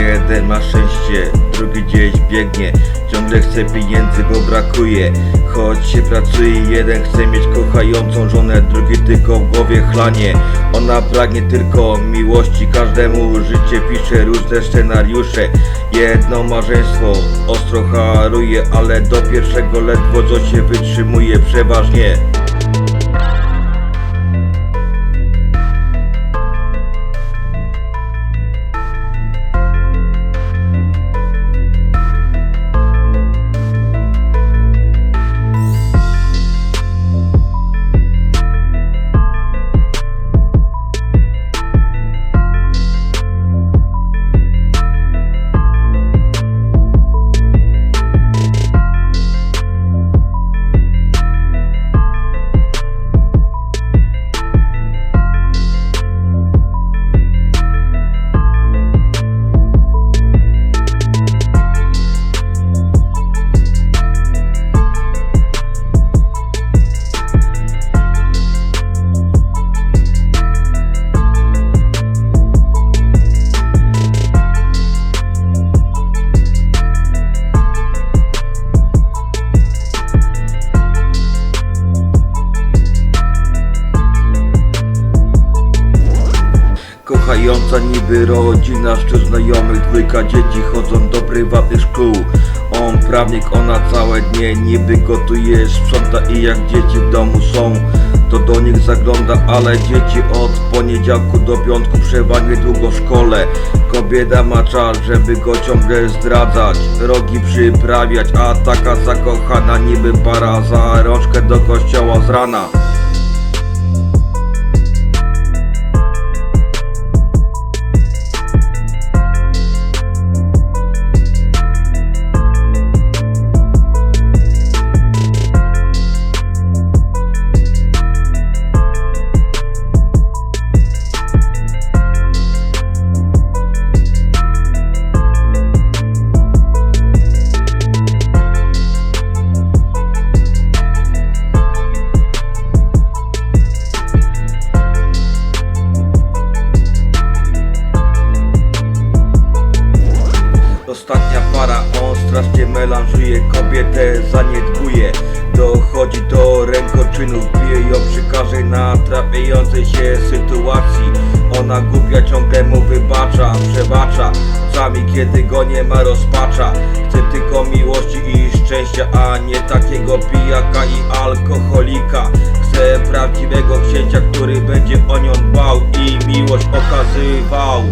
Jeden ma szczęście, drugi gdzieś biegnie. Ciągle chce pieniędzy, bo brakuje. Choć się pracuje, jeden chce mieć kochającą żonę Drugi tylko w głowie chlanie. Ona pragnie tylko miłości Każdemu życie pisze różne scenariusze. Jedno małżeństwo ostro haruje Ale do pierwszego ledwo co się wytrzymuje Przeważnie Kochająca niby rodzina, szczyt znajomych Dwójka dzieci chodzą do prywatnych szkół. On prawnik, ona całe dnie Niby gotuje, sprząta i jak dzieci w domu są To do nich zagląda, ale dzieci od poniedziałku do piątku Przeważnie długo w szkole. Kobieta ma czas, żeby go ciągle zdradzać Rogi przyprawiać, a taka zakochana Niby para za rączkę do kościoła z rana Ostatnia para, on strasznie melanżuje Kobietę zaniedbuje. Dochodzi do rękoczynów Bije ją przy każdej natrapiającej się sytuacji. Ona głupia ciągle mu wybacza Przebacza. Czasami kiedy go nie ma rozpacza. Chce tylko miłości i szczęścia A nie takiego pijaka i alkoholika. Chce prawdziwego księcia, który będzie o nią dbał I miłość okazywał